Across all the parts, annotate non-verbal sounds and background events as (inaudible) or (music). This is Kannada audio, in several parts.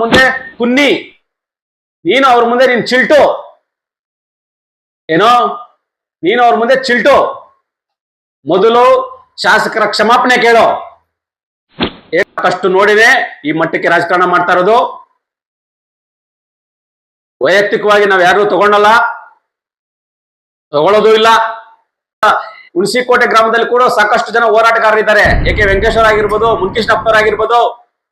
ಮುಂದೆ ಕುನ್ನಿ. ನೀನು ಅವ್ರ ಮುಂದೆ ನೀನ್ ಚಿಲ್ಟು. ಏನೋ? ನೀನು ಅವ್ರ ಮುಂದೆ ಚಿಲ್ಟು. ಮೊದಲು ಶಾಸಕರ ಕ್ಷಮಾಪಣೆ ಕೇಳೋ. ಸಾಕಷ್ಟು ನೋಡಿದೆ ಈ ಮಟ್ಟಕ್ಕೆ ರಾಜಕಾರಣ ಮಾಡ್ತಾ ಇರೋದು. ವೈಯಕ್ತಿಕವಾಗಿ ನಾವ್ ಯಾರು ತಗೊಂಡಲ್ಲ. ತಗೊಳ್ಳೋದು ಇಲ್ಲ. ಹುಣಸಿಕೋಟೆ ಗ್ರಾಮದಲ್ಲಿ ಕೂಡ ಸಾಕಷ್ಟು ಜನ ಹೋರಾಟಗಾರರಿದ್ದಾರೆ. ಎಕೆ ವೆಂಕಟೇಶ್ವರ ಆಗಿರ್ಬೋದು ಮುನ್ಕೃಷ್ಣಪ್ಪನವ್ರ ಆಗಿರ್ಬೋದು.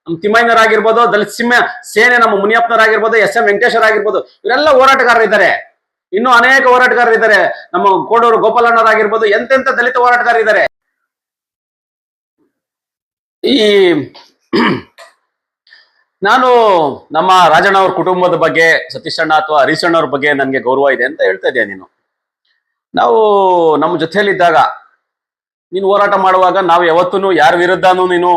ನಮ್ಮ ತಿಮ್ಮಯ್ಯನವ್ರ ಆಗಿರ್ಬೋದು, ದಲಿತ ಸಿಂಹ, ಸೇನೆ ನಮ್ಮ ಮುನಿಯಪ್ಪನರಾಗಿರ್ಬೋದು ಎಸ್ ಎಂ ವೆಂಕಟೇಶ್ವರ ಆಗಿರ್ಬೋದು, ಇವರೆಲ್ಲ ಹೋರಾಟಗಾರರಿದ್ದಾರೆ ಇನ್ನು ಅನೇಕ ಹೋರಾಟಗಾರರಿದ್ದಾರೆ ನಮ್ಮ ಕೋಡೂರು ಗೋಪಾಲಣ್ಣರಾಗಿರ್ಬೋದು ಎಂತೆಂತ ದಲಿತ ಹೋರಾಟಗಾರರಿದ್ದಾರೆ ಈ (clears throat) ನಾನು ನಮ್ಮ ರಾಜಣ್ಣ ಅವ್ರ ಕುಟುಂಬದ ಬಗ್ಗೆ, ಸತೀಶ್ ಅಥವಾ ಹರೀಶ್ ಅವ್ರ ಬಗ್ಗೆ ನನಗೆ ಗೌರವ ಇದೆ ಅಂತ ಹೇಳ್ತಾ ಇದೆಯಾ ನೀನು. ನಾವು ನಮ್ಮ ಜೊತೆಯಲ್ಲಿದ್ದಾಗ, ನೀನು ಹೋರಾಟ ಮಾಡುವಾಗ ನಾವು ಯಾವತ್ತೂ ಯಾರ ವಿರುದ್ಧನೂ ನೀನು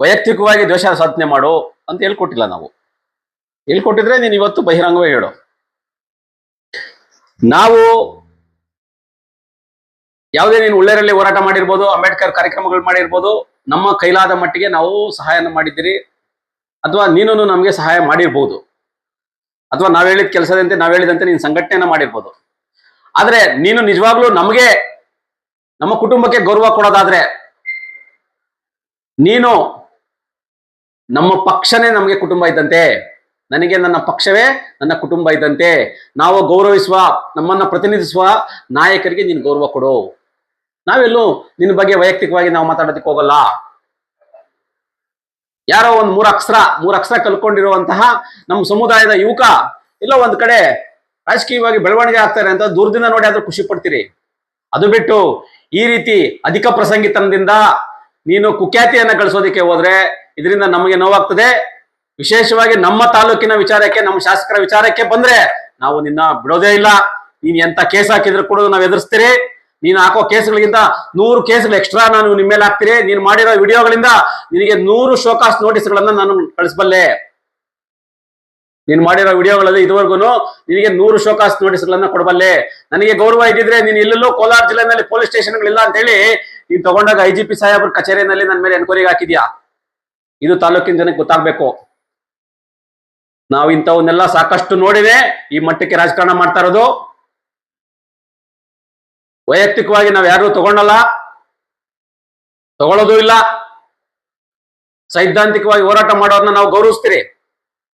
ವೈಯಕ್ತಿಕವಾಗಿ ದ್ವೇಷ ಸಾಧನೆ ಮಾಡು ಅಂತ ಹೇಳ್ಕೊಟ್ಟಿಲ್ಲ ನಾವು. ಹೇಳ್ಕೊಟ್ಟಿದ್ರೆ ನೀನು ಇವತ್ತು ಬಹಿರಂಗವೇ ಹೇಳು. ನಾವು ಯಾವುದೇ ನೀನು ಉಳ್ಳೇರಲ್ಲಿ ಹೋರಾಟ ಮಾಡಿರ್ಬೋದು, ಅಂಬೇಡ್ಕರ್ ಕಾರ್ಯಕ್ರಮಗಳು ಮಾಡಿರ್ಬೋದು, ನಮ್ಮ ಕೈಲಾದ ಮಟ್ಟಿಗೆ ನಾವು ಸಹಾಯನ ಮಾಡಿದ್ದೀರಿ. ಅಥವಾ ನೀನು ನಮಗೆ ಸಹಾಯ ಮಾಡಿರ್ಬೋದು. ಅಥವಾ ನಾವು ಹೇಳಿದ ಕೆಲಸದಂತೆ ನಾವು ಹೇಳಿದಂತೆ ನೀನು ಸಂಘಟನೆಯನ್ನ ಮಾಡಿರ್ಬೋದು. ಆದರೆ ನೀನು ನಿಜವಾಗ್ಲೂ ನಮಗೆ, ನಮ್ಮ ಕುಟುಂಬಕ್ಕೆ ಗೌರವ ಕೊಡೋದಾದ್ರೆ ನೀನು ನಮ್ಮ ಪಕ್ಷನೇ ನಮಗೆ ಕುಟುಂಬ ಇದ್ದಂತೆ. ನನಗೆ ನನ್ನ ಪಕ್ಷವೇ ನನ್ನ ಕುಟುಂಬ ಇದ್ದಂತೆ. ನಾವು ಗೌರವಿಸುವ, ನಮ್ಮನ್ನ ಪ್ರತಿನಿಧಿಸುವ ನಾಯಕರಿಗೆ ನೀನು ಗೌರವ ಕೊಡು. ನಾವೆಲ್ಲೂ ನಿನ್ನ ಬಗ್ಗೆ ವೈಯಕ್ತಿಕವಾಗಿ ನಾವು ಮಾತಾಡೋದಕ್ಕೆ ಹೋಗಲ್ಲ. ಯಾರೋ ಒಂದು ಮೂರ ಅಕ್ಷರ ಮೂರ ಅಕ್ಷರ ಕಲ್ಕೊಂಡಿರುವಂತಹ ನಮ್ಮ ಸಮುದಾಯದ ಯುವಕ ಇಲ್ಲ ಒಂದ್ ಕಡೆ ರಾಜಕೀಯವಾಗಿ ಬೆಳವಣಿಗೆ ಆಗ್ತಾರೆ ಅಂತ ದೂರದಿಂದ ನೋಡಿ ಆದ್ರೂ ಖುಷಿ ಪಡ್ತೀರಿ. ಅದು ಬಿಟ್ಟು ಈ ರೀತಿ ಅಧಿಕ ಪ್ರಸಂಗಿತನದಿಂದ ನೀನು ಕುಖ್ಯಾತಿಯನ್ನ ಗಳಿಸೋದಕ್ಕೆ ಹೋದ್ರೆ ಇದರಿಂದ ನಮಗೆ ನೋವಾಗ್ತದೆ. ವಿಶೇಷವಾಗಿ ನಮ್ಮ ತಾಲೂಕಿನ ವಿಚಾರಕ್ಕೆ, ನಮ್ಮ ಶಾಸಕರ ವಿಚಾರಕ್ಕೆ ಬಂದ್ರೆ ನಾವು ನಿನ್ನ ಬಿಡೋದೇ ಇಲ್ಲ. ನೀನ್ ಎಂತ ಕೇಸ್ ಹಾಕಿದ್ರು ಕೂಡ ನಾವು ಎದುರಿಸ್ತೀರಿ. ನೀನು ಹಾಕೋ ಕೇಸ್ಗಳಿಗಿಂತ ನೂರು ಕೇಸ್ಗಳು ಎಕ್ಸ್ಟ್ರಾ ನಾನು ನಿಮ್ಮ ಮೇಲೆ ಹಾಕ್ತೀರಿ ನೀನು ಮಾಡಿರೋ ವಿಡಿಯೋಗಳಿಂದ ನಿನಗೆ ನೂರು ಶೋಕಾಸ್ ನೋಟಿಸ್ ಗಳನ್ನ ನಾನು ಕಳಿಸ್ಬಲ್ಲೆ. ನೀನು ಮಾಡಿರೋ ವಿಡಿಯೋಗಳಲ್ಲಿ ಇದುವರೆಗೂ ನಿನಗೆ ನೂರು ಶೋಕಾಸ್ ನೋಟಿಸ್ಗಳನ್ನ ಕೊಡಬಲ್ಲೆ. ನನಗೆ ಗೌರವ ಇದ್ದಿದ್ರೆ ನೀನು ಎಲ್ಲೆಲ್ಲೋ ಕೋಲಾರ ಜಿಲ್ಲೆನಲ್ಲಿ ಪೊಲೀಸ್ ಸ್ಟೇಷನ್ಗಳಿಲ್ಲ ಅಂತ ಹೇಳಿ ನೀನ್ ತಗೊಂಡಾಗ ಐ ಜಿ ಪಿ ಸಾಹೇಬ್ರ ಕಚೇರಿನಲ್ಲಿ ನನ್ನ ಮೇಲೆ ಎನ್ಕ್ವೈರಿಗೆ ಹಾಕಿದ್ಯಾ? ಇದು ತಾಲೂಕಿನ ಜನಕ್ಕೆ ಗೊತ್ತಾಗ್ಬೇಕು. ನಾವು ಇಂಥವನ್ನೆಲ್ಲ ಸಾಕಷ್ಟು ನೋಡಿವೆ ಈ ಮಟ್ಟಕ್ಕೆ ರಾಜಕಾರಣ ಮಾಡ್ತಾ ಇರೋದು. ವೈಯಕ್ತಿಕವಾಗಿ ನಾವು ಯಾರು ತಗೊಂಡಲ್ಲ. ತಗೊಳ್ಳೋದು ಇಲ್ಲ. ಸೈದ್ಧಾಂತಿಕವಾಗಿ ಹೋರಾಟ ಮಾಡೋದನ್ನ ನಾವು ಗೌರವಿಸ್ತೀರಿ.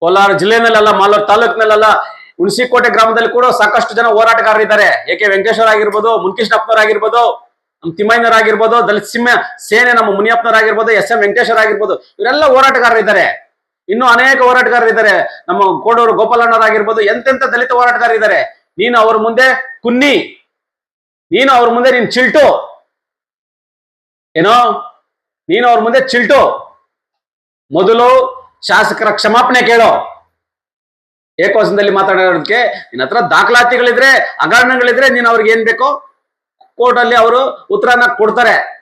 ಕೋಲಾರ ಜಿಲ್ಲೆನಲ್ಲೆಲ್ಲ, ಮಾಲೂರು ತಾಲೂಕಿನಲ್ಲೆಲ್ಲ, ಹುಣಸಿಕೋಟೆ ಗ್ರಾಮದಲ್ಲಿ ಕೂಡ ಸಾಕಷ್ಟು ಜನ ಹೋರಾಟಗಾರರಿದ್ದಾರೆ. ಎಕೆ ವೆಂಕಟೇಶ್ವರ ಆಗಿರ್ಬೋದು ಮುನ್ಕೃಷ್ಣಪ್ಪನವ್ರ ಆಗಿರ್ಬೋದು ನಮ್ಮ ತಿಮ್ಮಯ್ಯನವ್ರ ಆಗಿರ್ಬೋದು, ದಲಿತ ಸಿಂಹ, ಸೇನೆ, ನಮ್ಮ ಮುನಿಯಪ್ಪನರಾಗಿರ್ಬೋದು ಎಸ್ ಎಂ ವೆಂಕಟೇಶ್ವರ ಆಗಿರ್ಬೋದು, ಇವರೆಲ್ಲ ಹೋರಾಟಗಾರರಿದ್ದಾರೆ ಇನ್ನು ಅನೇಕ ಹೋರಾಟಗಾರರಿದ್ದಾರೆ ನಮ್ಮ ಕೋಡೂರು ಗೋಪಾಲಣ್ಣವ್ರ ಆಗಿರ್ಬೋದು, ಎಂತೆಂತ ದಲಿತ ಹೋರಾಟಗಾರರಿದ್ದಾರೆ ನೀನು ಅವ್ರ ಮುಂದೆ ಕುನ್ನಿ. ನೀನು ಅವ್ರ ಮುಂದೆ ನೀನ್ ಚಿಲ್ಟು. ಏನೋ? ನೀನು ಅವ್ರ ಮುಂದೆ ಚಿಲ್ಟು. ಮೊದಲು ಶಾಸಕರ ಕ್ಷಮಾಪಣೆ ಕೇಳೋ. ಏಕವಚನದಲ್ಲಿ ಮಾತಾಡೋದಕ್ಕೆ ನಿನ್ನ ಹತ್ರ ದಾಖಲಾತಿಗಳಿದ್ರೆ, ಹಗರಣಗಳಿದ್ರೆ ನೀನು ಅವ್ರಿಗೆ ಏನ್ ಬೇಕೋ ಕೋರ್ಟ್ ಅಲ್ಲಿ ಅವರು ಉತ್ತರನ ಕೊಡ್ತಾರೆ.